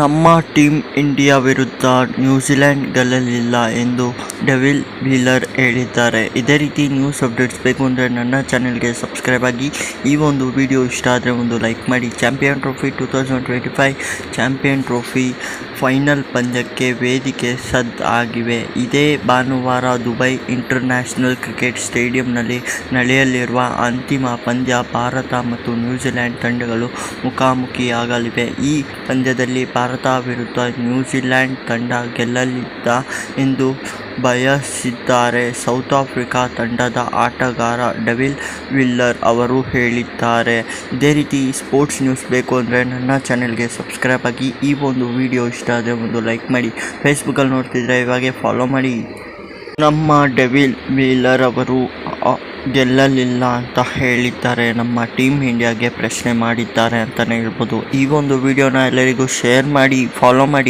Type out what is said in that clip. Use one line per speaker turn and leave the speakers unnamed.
ನಮ್ಮ team India ವಿರುದ್ಧ New Zealand ಗೆಲ್ಲಲಿಲ್ಲ ಎಂದು ಡೆವಿಲ್ ವೀಲರ್ ಹೇಳಿದ್ದಾರೆ. ಇದೇ ರೀತಿ ನ್ಯೂಸ್ ಅಪ್ಡೇಟ್ಸ್ ಬೇಕು ಅಂದರೆ ನನ್ನ ಚಾನೆಲ್ಗೆ ಸಬ್ಸ್ಕ್ರೈಬ್ ಆಗಿ. ಈ ಒಂದು ವಿಡಿಯೋ ಇಷ್ಟ ಆದರೆ ಒಂದು ಲೈಕ್ ಮಾಡಿ. Champion trophy two thousand twenty five champion trophy final ಪಂದ್ಯಕ್ಕೆ ವೇದಿಕೆ ಸದ್ ಆಗಿವೆ. ಇದೇ ಭಾನುವಾರ ದುಬೈ ಇಂಟರ್ನ್ಯಾಷನಲ್ ಕ್ರಿಕೆಟ್ ಸ್ಟೇಡಿಯಂನಲ್ಲಿ ನಡೆಯಲಿರುವ ಅಂತಿಮ ಪಂದ್ಯ ಭಾರತ ಮತ್ತು ನ್ಯೂಜಿಲೆಂಡ್ ತಂಡಗಳು ಮುಖಾಮುಖಿಯಾಗಲಿವೆ. ಈ ಪಂದ್ಯದಲ್ಲಿ ಭಾರತ ವಿರುದ್ಧ ನ್ಯೂಜಿಲೆಂಡ್ ತಂಡ ಗೆಲ್ಲಲಿದ್ದ ಎಂದು ಬಯಸಿದ್ದಾರೆ. ಸೌತ್ ಆಫ್ರಿಕಾ ತಂಡದ ಆಟಗಾರ ಡೆವಿಲ್ ವಿಲ್ಲರ್ ಅವರು ಹೇಳಿದ್ದಾರೆ. ಇದೇ ರೀತಿ ಸ್ಪೋರ್ಟ್ಸ್ ನ್ಯೂಸ್ ಬೇಕು ಅಂದರೆ ನನ್ನ ಚಾನೆಲ್ಗೆ ಸಬ್ಸ್ಕ್ರೈಬ್ ಆಗಿ. ಈ ಒಂದು ವಿಡಿಯೋ ಇಷ್ಟ ಆದರೆ ಒಂದು ಲೈಕ್ ಮಾಡಿ. ಫೇಸ್ಬುಕ್ಕಲ್ಲಿ ನೋಡ್ತಿದ್ರೆ ಇವಾಗೆ ಫಾಲೋ ಮಾಡಿ. ನಮ್ಮ ಡೆವಿಲ್ ವಿಲ್ಲರ್ ಅವರು ಗೆಲ್ಲಲಿಲ್ಲ ಅಂತ ಹೇಳಿದ್ದಾರೆ. ನಮ್ಮ ಟೀಮ್ ಇಂಡಿಯಾಗೆ ಪ್ರಶ್ನೆ ಮಾಡಿದ್ದಾರೆ ಅಂತಲೇ ಹೇಳ್ಬೋದು. ಈ ಒಂದು ವಿಡಿಯೋನ ಎಲ್ಲರಿಗೂ ಶೇರ್ ಮಾಡಿ, ಫಾಲೋ ಮಾಡಿ.